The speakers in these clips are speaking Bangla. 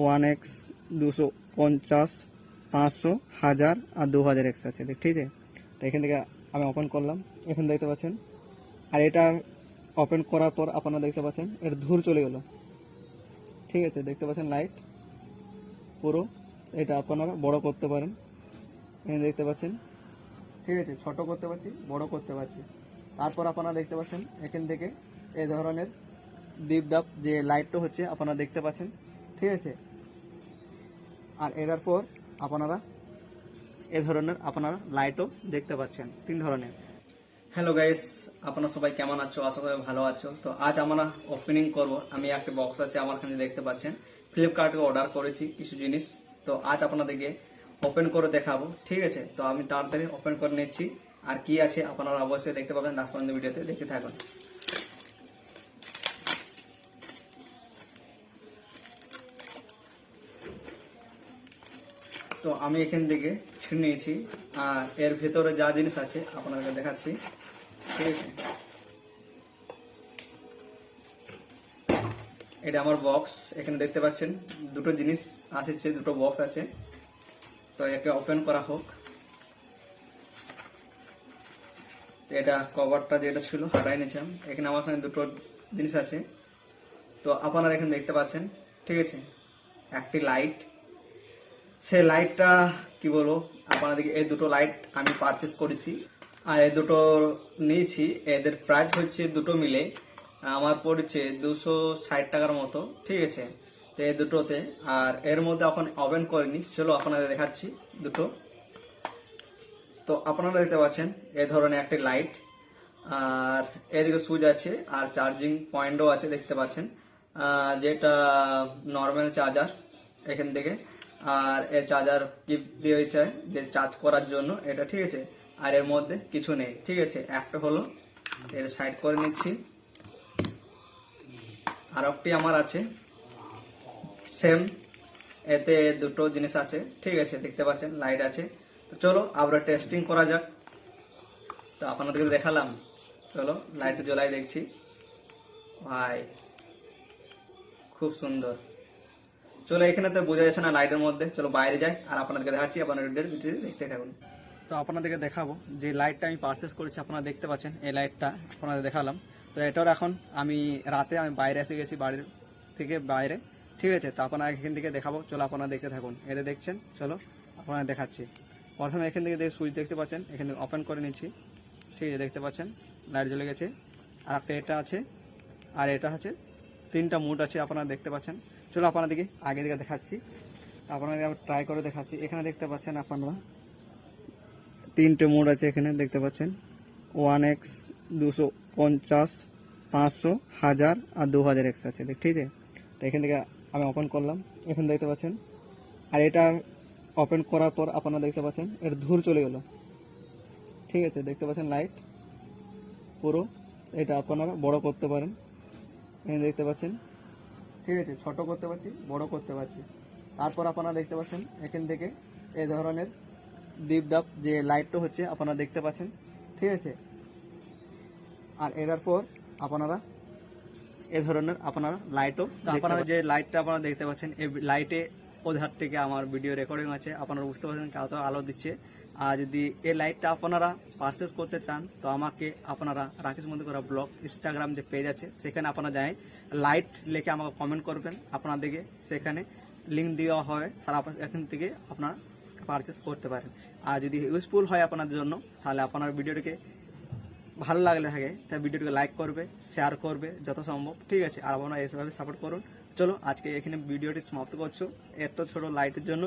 ওয়ান এক্স দুশো পঞ্চাশ পাঁচশো হাজার আর দু হাজার এক্স আছে, ঠিক আছে? তো এখান থেকে আমি ওপেন করলাম। এখানে দেখতে পাচ্ছেন, আর এটা ওপেন করার পর আপনারা দেখতে পাচ্ছেন, এর ধূর চলে গেল। ঠিক আছে, দেখতে পাচ্ছেন লাইট পুরো। এটা আপনারা বড় করতে পারেন। এখানে দেখতে পাচ্ছেন, ঠিক আছে, ছোট করতে পারছি, বড় করতে পারছি। তারপর আপনারা দেখতে পাচ্ছেন, এখান থেকে এ ধরনের দ্বীপ দাপ যে লাইটটা হচ্ছে, আপনারা দেখতে পাচ্ছেন। ঠিক আছে আর এটার পর আপনারা এ ধরনের আপনারা লাইটও দেখতে পাচ্ছেন, তিন ধরনের। হ্যালো গাইস আপনারা সবাই কেমন আছো? আশা করি ভালো আছো। তো আজ আমরা ওপেনিং করব। আমি একটা বক্স আছে, আমার এখানে দেখতে পাচ্ছেন। ফ্লিপকার্টে অর্ডার করেছি কিছু জিনিস। তো আজ আপনাদেরকে ওপেন করে দেখাবো, ঠিক আছে? তো আমি তাড়াতাড়ি ওপেন করে নিচ্ছি। আর কি আছে আপনারা অবশ্যই দেখতে পাবেন লাস্ট ভিডিওতে দেখতে থাকুন। তো আমি এখান থেকে ছিঁড়ে নিয়েছি। আর এর ভেতরে যা জিনিস আছে আপনাদেরকে দেখাচ্ছি। ঠিক আছে? এটা আমার বক্স। এখানে দেখতে পাচ্ছেন, দুটো জিনিস আসছে, দুটো বক্স আছে। তো একে ওপেন করা হোক। এটা কভারটা যেটা ছিল, হারাই নিয়েছিলাম। এখানে আমার এখানে দুটো জিনিস আছে। তো আপনারা এখানে দেখতে পাচ্ছেন, ঠিক আছে? একটি লাইট সেই লাইটটা কি বলব, আপনাদেরকে এই দুটো লাইট আমি পারচেস করেছি। আর এই দুটো নিয়েছি, এদের প্রাইস হচ্ছে দুটো মিলে, আমার পড়ছে দুশো ষাট টাকার মতো, ঠিক আছে? তো এই দুটোতে, আর এর মধ্যে এখন ওভেন করিনি, চলো আপনাদের দেখাচ্ছি দুটো। তো আপনারা দেখতে পাচ্ছেন, এ ধরনের একটি লাইট আর এদিকে সুইচ আছে, আর চার্জিং পয়েন্টও আছে, দেখতে পাচ্ছেন। যেটা নর্মাল চার্জার এখান থেকে। আর এর চার্জার কিপ দিয়েছে, যে চার্জ করার জন্য, এটা ঠিক আছে? আর এর মধ্যে কিছু নেই, ঠিক আছে? একটা হলো, এর সাইড করে নিচ্ছি। আর একটি আমার আছে। সেম এতে দুটো জিনিস আছে, ঠিক আছে? দেখতে পাচ্ছেন লাইট আছে। তো চলো আবার টেস্টিং করা যাক। তো আপনাদেরকে দেখালাম। চলো লাইট জ্বলাই দেখছি। ভাই, খুব সুন্দর। চলো এখানে তো বোঝা যাচ্ছে না লাইটের মধ্যে। চলো বাইরে যাই, আর আপনাদেরকে দেখাচ্ছি, আপনারা ভিডিও দেখতে থাকুন। তো আপনাদেরকে দেখাবো যে লাইটটা আমি পারচেস করেছি, আপনারা দেখতে পাচ্ছেন এই লাইটটা আপনাদের দেখালাম। তো এটার এখন আমি রাতে আমি বাইরে এসে গেছি, বাড়ির থেকে বাইরে। ঠিক আছে, তো আপনারা এখান থেকে দেখাবো, চলো আপনারা দেখতে থাকুন। এটা দেখছেন? চলো আপনারা দেখাচ্ছি। প্রথমে এখান থেকে যে সুইচ দেখতে পাচ্ছেন, এখান থেকে ওপেন করে নিচ্ছি। ঠিক আছে, দেখতে পাচ্ছেন? লাইট জ্বলে গেছে। আর একটা এটা আছে, আর এটা আছে তিনটা মুড আছে, আপনারা দেখতে পাচ্ছেন। চলো আপনাদেরকে আগে দিকে দেখাচ্ছি। আপনাদের আবার ট্রাই করে দেখাচ্ছি। এখানে দেখতে পাচ্ছেন আপনারা তিনটে মোড আছে এখানে, দেখতে পাচ্ছেন। ওয়ান এক্স, দুশো পঞ্চাশ, পাঁচশো, হাজার আর দু হাজার এক্স আছে ঠিক আছে? তো এখান থেকে আমি ওপেন করলাম। এখানে দেখতে পাচ্ছেন। আর এটা ওপেন করার পর আপনারা দেখতে পাচ্ছেন, এর ধূর চলে গেল। ঠিক আছে, দেখতে পাচ্ছেন লাইট পুরো। এটা আপনারা বড় করতে পারেন। এখানে দেখতে পাচ্ছেন। ঠিক আছে ছোট করতে পারছি বড় করতে পারছি। তারপর আপনারা দেখতে পাচ্ছেন এখান থেকে এ ধরনের দীপদাপ দাপ যে লাইটটা হচ্ছে আপনারা দেখতে পাচ্ছেন ঠিক আছে? আর এটার পর আপনারা এ ধরনের আপনারা লাইটও আপনারা যে লাইটটা আপনারা দেখতে পাচ্ছেন এই লাইটে ওধার থেকে আমার ভিডিও রেকর্ডিং আছে, আপনারা বুঝতে পারছেন কত আলো দিচ্ছে। আর যদি এই লাইটটা আপনারা পারচেস করতে চান, তো আমাকে আপনারা রাকেশ মন্দির করা ব্লগ ইনস্টাগ্রাম যে পেজ আছে, সেখানে আপনারা যাই লাইট লিখে আমাকে কমেন্ট করবেন, আপনাদেরকে সেখানে লিঙ্ক দেওয়া হয়, তারা এখান থেকে আপনারা পারচেস করতে পারেন। আর যদি ইউজফুল হয় আপনাদের জন্য, তাহলে আপনার ভিডিওটিকে ভালো লাগলে থাকে, তাই ভিডিওটিকে লাইক করবে শেয়ার করবে, যত সম্ভব, ঠিক আছে? আর আপনারা এসভাবে সাপোর্ট করুন। চলো, আজকে এখানে ভিডিওটি সমাপ্ত করছ। এত ছোট লাইটের জন্য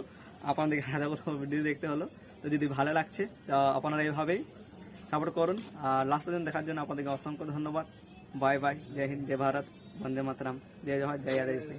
আপনাদেরকে হাজার ভিডিও দেখতে হলো। তো যদি ভালো লাগছে আপনারা এইভাবেই সাপোর্ট করুন। আর লাস্ট পর্যন্ত দেখার জন্য আপনাদেরকে অসংখ্য ধন্যবাদ। বাই বাই জয় হিন্দ জয় ভারত বন্দে মাতরাম জয় জয় জয় আদিবাসী